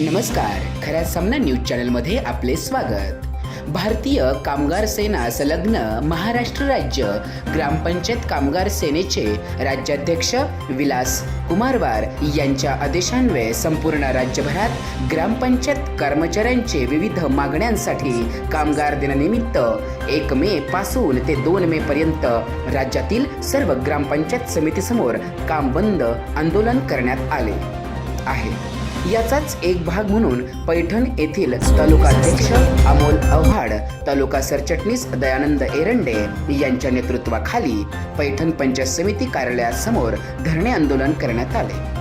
नमस्कार. खऱ्या सामना न्यूज चॅनलमध्ये आपले स्वागत. भारतीय कामगार सेना संलग्न महाराष्ट्र राज्य ग्रामपंचायत कामगार सेनेचे राज्याध्यक्ष विलास कुमारवार यांच्या आदेशान्वये संपूर्ण राज्यभरात ग्रामपंचायत कर्मचाऱ्यांचे विविध मागण्यांसाठी कामगार दिनानिमित्त एक मे पासून ते दोन मे पर्यंत राज्यातील सर्व ग्रामपंचायत समितीसमोर काम बंद आंदोलन करण्यात आले आहे. याचाच एक भाग म्हणून पैठण येथील तालुकाध्यक्ष अमोल आव्हाड तालुका सरचटणीस दयानंद एरंडे यांच्या नेतृत्वाखाली पैठण पंचायत समिती कार्यालयासमोर धरणे आंदोलन करण्यात आले.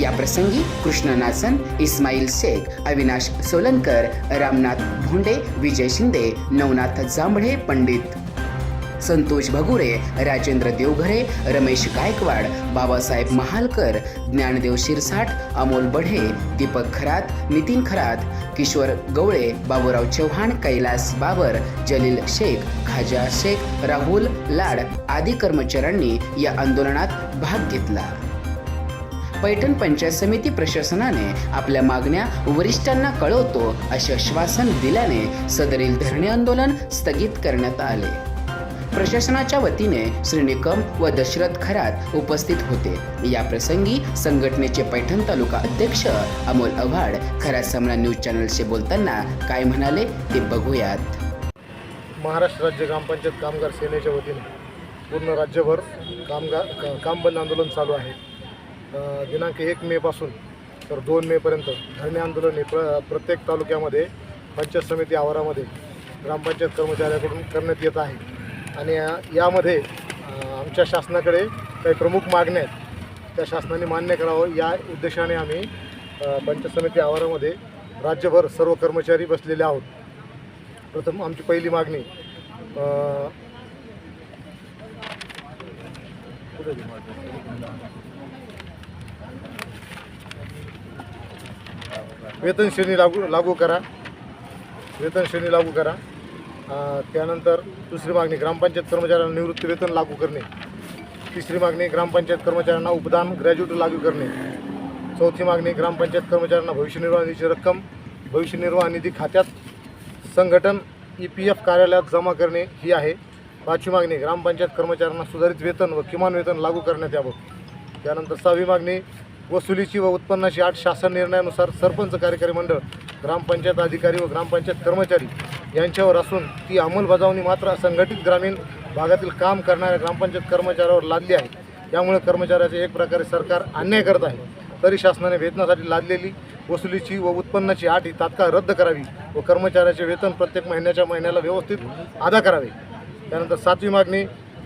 या प्रसंगी कृष्ण नासन इस्माईल शेख अविनाश सोलनकर रामनाथ भोंडे विजय शिंदे नवनाथ जांभळे पंडित संतोष भगुरे राजेंद्र देवघरे रमेश गायकवाड बाबासाहेब महालकर ज्ञानदेव शिरसाट अमोल बढे दीपक खरात नितीन खरात किशोर गवळे बाबूराव चव्हाण कैलास बाबर जलील शेख खाजा शेख राहुल लाड आदी कर्मचाऱ्यांनी या आंदोलनात भाग घेतला. पैठण पंचायत समिती प्रशासनाने आपल्या मागण्या वरिष्ठांना कळवतो असे आश्वासन दिल्याने सदरील धरणे आंदोलन स्थगित करण्यात आले. प्रशासनाच्या वतीने श्री निकम व दशरथ खरात उपस्थित होते. या प्रसंगी संघटनेचे पैठण तालुका अध्यक्ष अमोल आव्हाड खरात समना न्यूज चॅनलशी बोलताना काय म्हणाले ते बघूयात. महाराष्ट्र राज्य ग्रामपंचायत कामगार सेनेच्या वतीने पूर्ण राज्यभर कामगार काम बंद आंदोलन चालू आहे. दिनांक एक मेपासून तर दोन मेपर्यंत धरणे आंदोलन हे प्र प्रत्येक तालुक्यामध्ये पंचायत समिती आवारामध्ये ग्रामपंचायत कर्मचाऱ्याकडून करण्यात येत आहे. आणि यामध्ये आमच्या शासनाकडे काही प्रमुख मागण्या आहेत. त्या शासनाने मान्य करावं या उद्देशाने आम्ही पंचायत समिती आवारामध्ये राज्यभर सर्व कर्मचारी बसलेले आहोत. प्रथम आमची पहिली मागणी वेतन श्रेणी लागू लागू करा. वेतन श्रेणी लागू करा. त्यानंतर दुसरी मागणी ग्रामपंचायत कर्मचाऱ्यांना निवृत्ती वेतन लागू करणे. तिसरी मागणी ग्रामपंचायत कर्मचाऱ्यांना उपदान ग्रॅज्युएट लागू करणे. चौथी मागणी ग्रामपंचायत कर्मचाऱ्यांना भविष्य निर्वाह निधीची रक्कम भविष्य निर्वाह निधी खात्यात संघटन ई पी एफ कार्यालयात जमा करणे ही आहे. पाचवी मागणी ग्रामपंचायत कर्मचाऱ्यांना सुधारित वेतन व किमान वेतन लागू करण्यात यावं. त्यानंतर सहावी मागणी वसुलीची व उत्पन्नाची आठ शासन निर्णयानुसार सरपंच कार्यकारी मंडळ ग्रामपंचायत अधिकारी व ग्रामपंचायत कर्मचारी यांच्यावर असून ती अंमलबजावणी मात्र संघटित ग्रामीण भागातील काम करणाऱ्या ग्रामपंचायत कर्मचाऱ्यावर लादली आहे. यामुळे कर्मचाऱ्याचे एक प्रकारे सरकार अन्याय करत आहे. तरी शासनाने वेतनासाठी लादलेली वसुलीची व उत्पन्नाची आट ही तात्काळ रद्द करावी व कर्मचाऱ्याचे वेतन प्रत्येक महिन्याच्या महिन्याला व्यवस्थित अदा करावे. त्यानंतर सातवी मागणी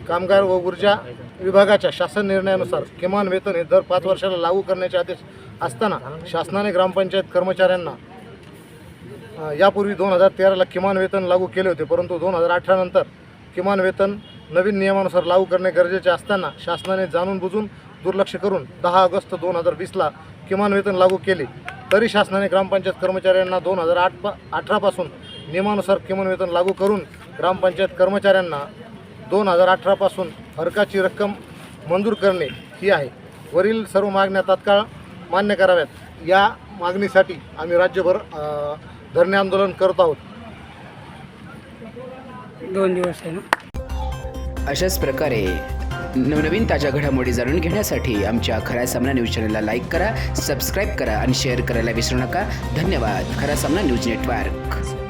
कामगार व ऊर्जा विभागाच्या शासन निर्णयानुसार किमान वेतन हे दर पाच वर्षाला लागू करण्याचे आदेश असताना शासनाने ग्रामपंचायत कर्मचाऱ्यांना यापूर्वी दोन हजार तेराला किमान वेतन लागू केले होते परंतु दोन हजार अठरानंतर किमान वेतन नवीन नियमानुसार लागू करणे गरजेचे असताना शासनाने जाणून बुजून दुर्लक्ष करून दहा ऑगस्ट दोन हजार वीसला किमान वेतन लागू केले. तरी शासनाने ग्रामपंचायत कर्मचाऱ्यांना दोन हजार आठ पा अठरापासून नियमानुसार किमान वेतन लागू करून ग्रामपंचायत कर्मचाऱ्यांना दोन हजार अठरापासून हरकाची रक्कम मंजूर करणे ही आहे. वरील सर्व मागण्या तात्काळ मान्य कराव्यात. या मागणीसाठी आम्ही राज्यभर धरणे आंदोलन करत आहोत. दोन दिवस आहे ना? अशाच प्रकारे नवनवीन ताज्या घडामोडी जाणून घेण्यासाठी आमच्या खऱ्या सामना न्यूज चॅनलला लाईक करा सबस्क्राईब करा आणि शेअर करायला विसरू नका. धन्यवाद. खरा सामना न्यूज नेटवर्क.